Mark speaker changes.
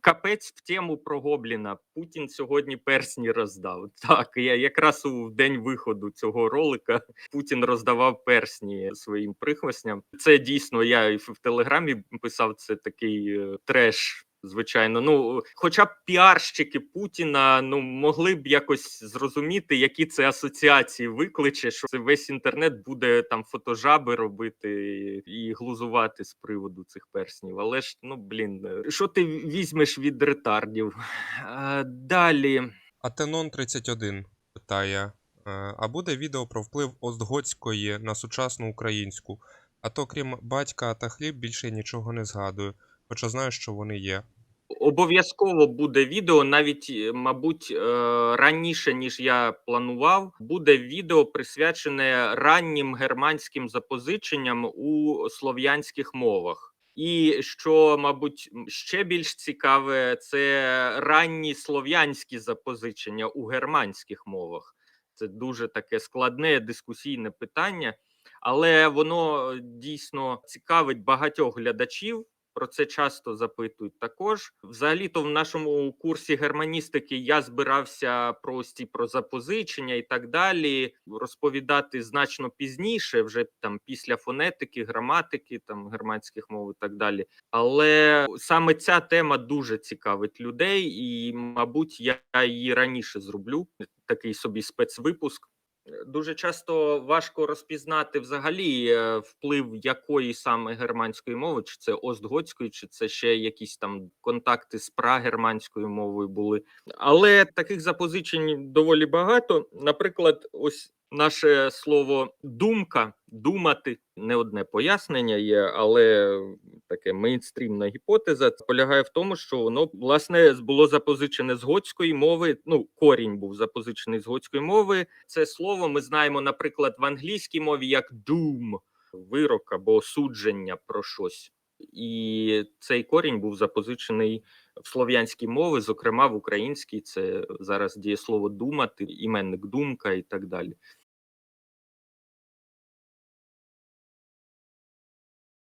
Speaker 1: Капець в тему про Гобліна. Путін сьогодні персні роздав. Так, я якраз у день виходу цього ролика Путін роздавав персні своїм прихвостням. Це дійсно я в телеграмі писав це такий е, треш. Звичайно, ну хоча б піарщики Путіна ну могли б якось зрозуміти, які це асоціації викличе, що це весь інтернет буде там фотожаби робити і глузувати з приводу цих перснів. Але ж ну блін, що ти візьмеш від ретардів? Далі.
Speaker 2: Атенон 31 питає: е, а буде відео про вплив Остготської на сучасну українську? А то крім батька та хліб більше нічого не згадую, хоча знаю, що вони є.
Speaker 1: Обов'язково буде відео, навіть, е, мабуть, е, раніше, ніж я планував, буде відео присвячене раннім германським запозиченням у слов'янських мовах. І що, мабуть, ще більш цікаве, це ранні слов'янські запозичення у германських мовах. Це дуже таке складне дискусійне питання, але воно е, дійсно цікавить багатьох глядачів. Про це часто запитують також. Взагалі-то в нашому курсі германістики я збирався прості про запозичення і так далі розповідати значно пізніше, вже там після фонетики, граматики, там германських мов і так далі. Але саме ця тема дуже цікавить людей, і, мабуть, я її раніше зроблю. Такий собі спецвипуск. Дуже часто важко розпізнати взагалі е, вплив якої саме германської мови, чи це остготської, чи це ще якісь там контакти з прагерманською мовою були. Але таких запозичень доволі багато. Наприклад, ось наше слово думка, думати не одне пояснення є, але таке мейнстрімна гіпотеза полягає в тому, що воно власне було запозичене з готської мови. Ну, корінь був запозичений з готської мови. Це слово ми знаємо, наприклад, в англійській мові як doom, вирок або судження про щось. І цей корінь був запозичений в слов'янській мови, зокрема в українській. Це зараз дієслово думати, іменник думка і так далі.